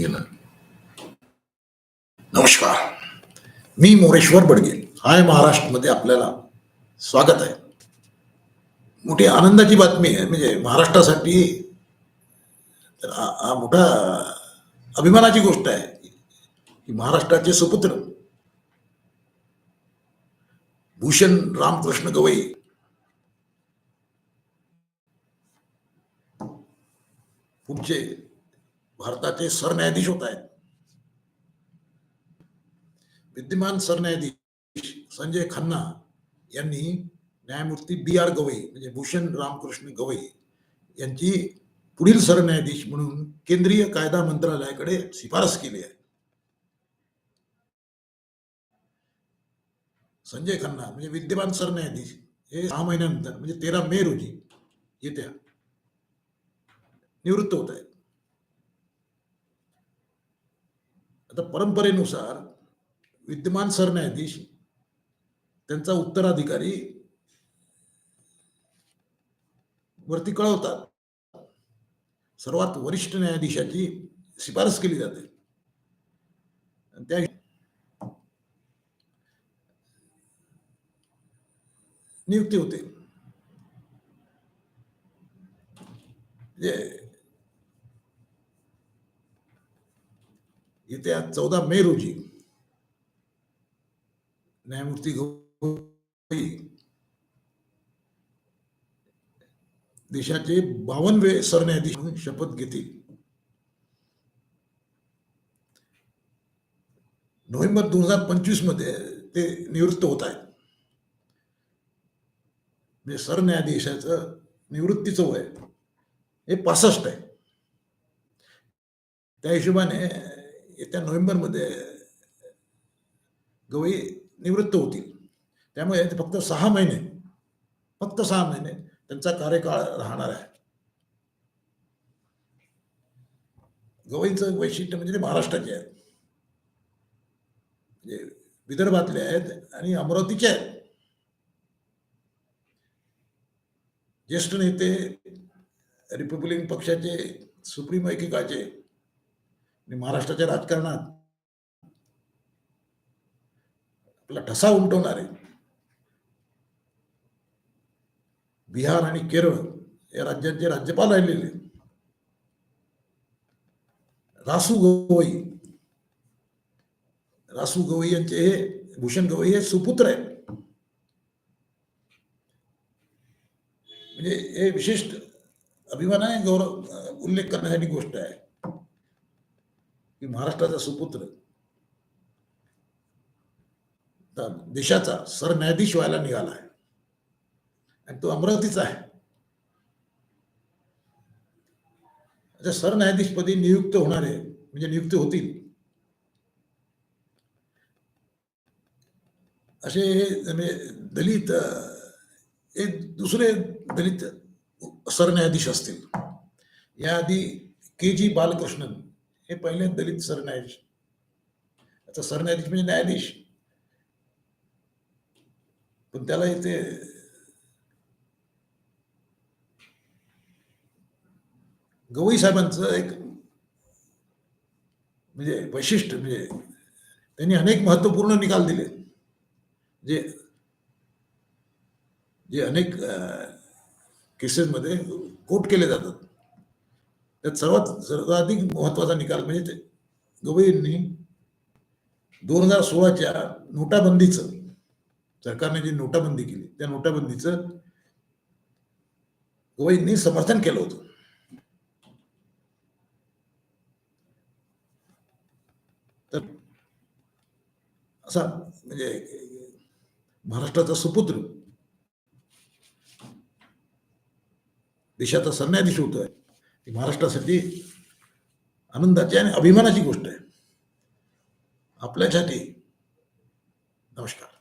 गेलं. नमस्कार. मी मोरेश्वर बडगे. हाय महाराष्ट्रमध्ये आपल्याला स्वागत आहे. मोठी आनंदाची बातमी आहे. म्हणजे महाराष्ट्रासाठी तर हा मोठा अभिमानाची गोष्ट आहे की महाराष्ट्राचे सुपुत्र भूषण रामकृष्ण गवई. पुढचे भारताचे सरन्यायाधीश होत आहेत. विद्यमान सरन्यायाधीश संजय खन्ना यांनी न्यायमूर्ती बी आर गवई म्हणजे भूषण रामकृष्ण गवई यांची पुढील सरन्यायाधीश म्हणून केंद्रीय कायदा मंत्रालयाकडे शिफारस केली आहे. संजय खन्ना म्हणजे विद्यमान सरन्यायाधीश हे सहा महिन्यानंतर म्हणजे तेरा मे रोजी येत्या निवृत्त होत आहेत. आता परंपरेनुसार विद्यमान सरन्यायाधीश त्यांचा उत्तराधिकारी वरती कळवतात. सर्वात वरिष्ठ न्यायाधीशाची शिफारस केली जाते. आणि त्या नियुक्ती होते म्हणजे येत्या चौदा मे रोजी न्यायमूर्ती गवई देशाचे बावनवे सरन्यायाधीश म्हणून शपथ घेतील. नोव्हेंबर दोन हजार पंचवीसमध्ये ते निवृत्त होत आहेत. म्हणजे सरन्यायाधीशाचं निवृत्तीचं वय हे पासष्ट आहे. त्या हिशोबाने येत्या नोव्हेंबरमध्ये गवई निवृत्त होतील. त्यामुळे ते फक्त सहा महिने फक्त सहा महिने त्यांचा कार्यकाळ राहणार आहे. गवईचं वैशिष्ट्य म्हणजे ते महाराष्ट्राचे आहेत. म्हणजे विदर्भातले आहेत आणि अमरावतीचे आहेत. ज्येष्ठ नेते रिपब्लिकन पक्षाचे सुप्रीम ऐकिकाचे आणि महाराष्ट्राच्या राजकारणात आपला ठसा उमटवणारे बिहार आणि केरळ या राज्यांचे राज्यपाल राहिलेले रासू गवई. रासू गवई यांचे हे, भूषण गवई हे सुपुत्र आहेत. म्हणजे हे विशिष्ट अभिमानाने गौरव उल्लेख करण्यासाठी गोष्ट आहे. की महाराष्ट्राचा सुपुत्र. देशाचा सरन्यायाधीश व्हायला निघाला आहे. आणि तो अमरावतीचा आहे. अच्छा सरन्यायाधीशपदी नियुक्त होणारे म्हणजे नियुक्त होतील. असे हे दलित हे दुसरे दलित सरन्यायाधीश असतील. याआधी के जी बालकृष्णन हे पहिले दलित सरन्यायाधीश. आता सरन्यायाधीश म्हणजे न्यायाधीश. पण त्याला इथे गवई साहेबांचं एक म्हणजे वैशिष्ट्य म्हणजे त्यांनी अनेक महत्त्वपूर्ण निकाल दिले. जे जे अनेक केसेसमध्ये कोट केले जातात. त्यात सर्वात सर्वाधिक महत्त्वाचा निकाल म्हणजे ते गवईंनी दोन हजार सोळाच्या नोटाबंदीचं सरकारने जी नोटाबंदी केली त्या नोटाबंदीचं गवईंनी समर्थन केलं होतं. तर असा म्हणजे महाराष्ट्राचा सुपुत्र देशाचा सरन्यायाधीश होतोय. ती महाराष्ट्रासाठी आनंदाची आणि अभिमानाची गोष्ट आहे. आपल्यासाठी नमस्कार.